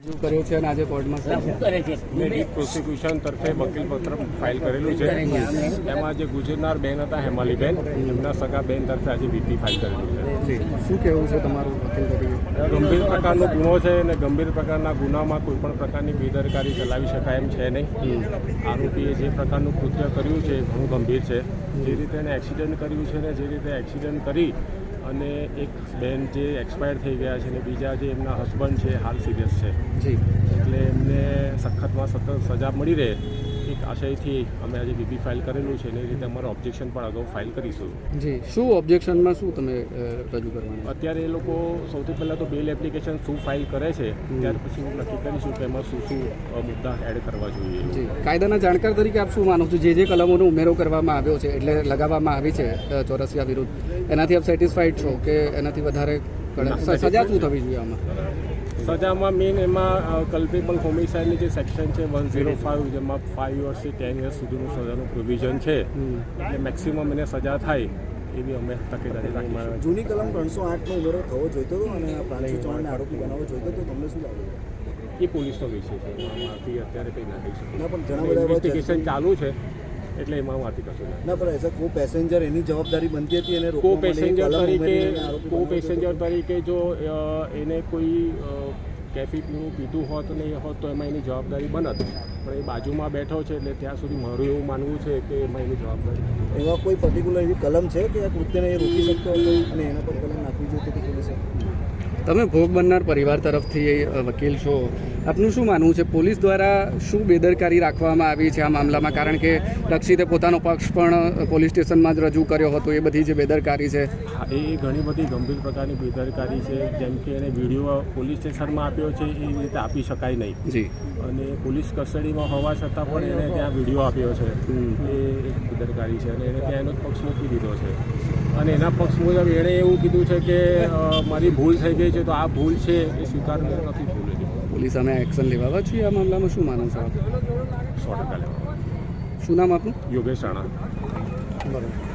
કર્યો છે અને આજે કોર્ટમાં છે? પ્રોસિક્યુશન તરફે વકીલ પત્ર ફાઇલ કરેલું છે. એમાં જે ગુજરનાર બેન હતા હેમાલીબેન એમના સગા બેન તરફે આજે વીપી ફાઇલ કરેલું છે. શું કહેવું છે તમારું વકીલ તરીકે? ગંભીર પ્રકારનો ગુનો છે અને ગંભીર પ્રકારના ગુનામાં કોઈ પણ પ્રકારની બેદરકારી ચલાવી શકાય એમ છે નહીં. આરોપીએ જે પ્રકારનું કૃત્ય કર્યું છે એ ઘણું ગંભીર છે. જે રીતે એને એક્સિડન્ટ કર્યું છે ને જે રીતે એક્સિડન્ટ કરી અને એક બેન જે એક્સપાયર થઈ ગયા છે અને બીજા જે એમના હસબન્ડ છે હાલ સિરિયસ છે. એટલે એમને સખતમાં સખત સજા મળી રહે. એક આશયથી અમે આજે બીબી ફાઇલ કરેલું છે એ રીતે અમારું ઓબ્જેક્શન પણ અગાઉ ફાઇલ કરીશું. જી શું ઓબ્જેક્શનમાં શું તમે રજૂ કરવાનું? અત્યારે એ લોકો સૌથી પહેલાં તો બેલ એપ્લિકેશન શું ફાઇલ કરે છે ત્યાર પછી હું નક્કી કરીશું કે એમાં શું શું મુદ્દા એડ કરવા જોઈએ. જી કાયદાના જાણકાર તરીકે આપ શું માનો છો? જે જે કલમોનો ઉમેરો કરવામાં આવ્યો છે એટલે લગાવવામાં આવી છે ચોરસિયા વિરુદ્ધ એનાથી આપ સેટિસ્ફાઈડ છો કે એનાથી વધારે સજા શું થવી જોઈએ આમાં? સજામાં મેઇન એમાં કલ્પેબલ હોમિસાઇડની જે સેક્શન છે વન ઝીરો ફાઇવ જેમાં ફાઇવ યર્સથી ટેન યર્સ સુધીનું સજાનું પ્રોવિઝન છે એટલે મેક્સિમમ એને સજા થાય એવી અમે તકેદારી રાખીશું જૂની કલમ ત્રણસો આઠનો ઉમેરો થવો જોઈતો હતો અને પ્રાંશુ ચૌહાણને આરોપી બનાવવો જોઈતો હતો તમને શું લાગે? એ પોલીસનો વિષય છે આમાંથી અત્યારે કંઈ ના કહી શકું. પણ ઇન્વેસ્ટિગેશન ચાલુ છે. એટલે એમાં માંથી કશું ના ના પણ એઝ અ કો પેસેન્જર એની જવાબદારી બનતી હતી અને કો પેસેન્જર તરીકે એને કો પેસેન્જર તરીકે જો એને કોઈ કેફી પીણું પીધું હોત નહીં હોત તો એમાં એની જવાબદારી બનત. પણ એ બાજુમાં બેઠો છે એટલે ત્યાં સુધી મારું એવું માનવું છે કે એમાં એની જવાબદારી એવા કોઈ પર્ટિક્યુલર એવી કલમ છે કે આ કૃત્યને એ રોકી શકતો હતો અને એના પર કલમ નાખવી જોઈએ પોલીસે તમે ભોગ બનનાર પરિવાર તરફથી વકીલ છો. આપનું શું માનવું છે? પોલીસ દ્વારા શું બેદરકારી રાખવામાં આવી છે આ મામલામાં? કારણ કે રક્ષિતે પોતાનો પક્ષ પણ પોલીસ સ્ટેશનમાં જ રજૂ કર્યો હતો. એ બધી જે બેદરકારી છે. એ ઘણી બધી ગંભીર પ્રકારની બેદરકારી છે. જેમ કે એને વીડિયો પોલીસ સ્ટેશનમાં આપ્યો છે એ રીતે આપી શકાય નહીં. જી. અને પોલીસ કસ્ટડીમાં હોવા છતાં પણ એને ત્યાં વીડિયો આપ્યો છે. એ એક બેદરકારી છે અને એને ત્યાં એનો પક્ષ મૂકી દીધો છે. અને એના પક્ષ મુજબ એણે એવું કીધું છે કે મારી ભૂલ થઈ ગઈ છે તો આ ભૂલ છે એ સ્વીકાર નથી ભૂલ પોલીસ સામે એક્શન લેવા છીએ આ મામલામાં શું માનો છો આપ? સો ટકા લેવા શું નામ આપનું? યોગેશ રાણા. બરાબર.